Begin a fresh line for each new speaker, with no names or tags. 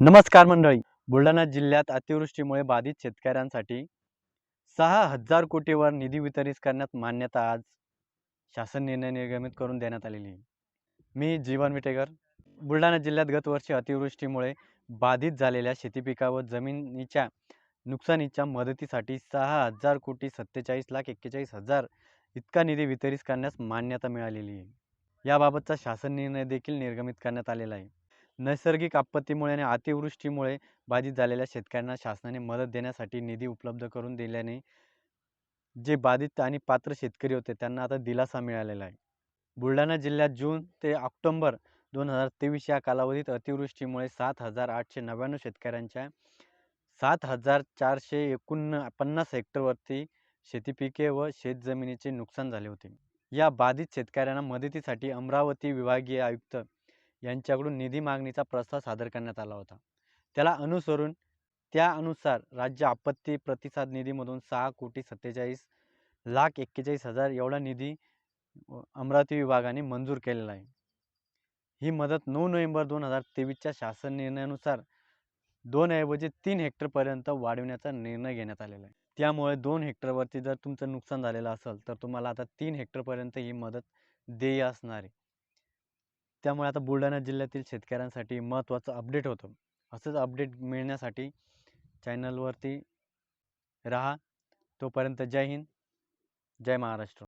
नमस्कार मंडळी. बुलढाणा जिल्ह्यात अतिवृष्टीमुळे बाधित शेतकऱ्यांसाठी सहा हजार कोटीवर निधी वितरित करण्यात मान्यता आज शासन निर्णय निर्गमित करून देण्यात आलेली आहे. मी जीवन विटेकर. बुलढाणा जिल्ह्यात गतवर्षी अतिवृष्टीमुळे बाधित झालेल्या शेतीपिका व जमिनीच्या नुकसानीच्या मदतीसाठी सहा हजार कोटी सत्तेचाळीस लाख एक्केचाळीस हजार इतका निधी वितरित करण्यास मान्यता मिळालेली आहे. याबाबतचा शासन निर्णय देखील निर्गमित करण्यात आलेला आहे. नैसर्गिक आपत्तीमुळे आणि अतिवृष्टीमुळे बाधित झालेल्या शेतकऱ्यांना शासनाने मदत देण्यासाठी निधी उपलब्ध करून दिल्याने जे बाधित आणि पात्र शेतकरी होते त्यांना आता दिलासा मिळालेला आहे. बुलढाणा जिल्ह्यात जून ते ऑक्टोंबर दोन हजार तेवीस या कालावधीत अतिवृष्टीमुळे सात हजार आठशे नव्याण्णव शेतकऱ्यांच्या सात हजार चारशे एकोण पन्नास हेक्टरवरती शेतीपिके व शेतजमिनीचे नुकसान झाले होते. या बाधित शेतकऱ्यांना मदतीसाठी अमरावती विभागीय आयुक्त यांच्याकडून निधी मागणीचा प्रस्ताव सादर करण्यात आला होता. त्याला अनुसरून त्यानुसार राज्य आपत्ती प्रतिसाद निधीमधून सहा कोटी सत्तेचाळीस लाख एक्केचाळीस हजार एवढा निधी अमरावती विभागाने मंजूर केलेला आहे. ही मदत नऊ नोव्हेंबर दोन हजार तेवीसच्या शासन निर्णयानुसार दोन ऐवजी तीन हेक्टरपर्यंत वाढविण्याचा निर्णय घेण्यात आलेला आहे. त्यामुळे दोन हेक्टरवरती जर तुमचं नुकसान झालेलं असेल तर तुम्हाला आता तीन हेक्टरपर्यंत ही मदत देय असणार आहे. त्यामुळे आता बुलढाणा जिल्ह्यातील शेतकऱ्यांसाठी महत्त्वाचं अपडेट होतं. असंच अपडेट मिळण्यासाठी चॅनलवरती राहा. तोपर्यंत जय हिंद जय महाराष्ट्र.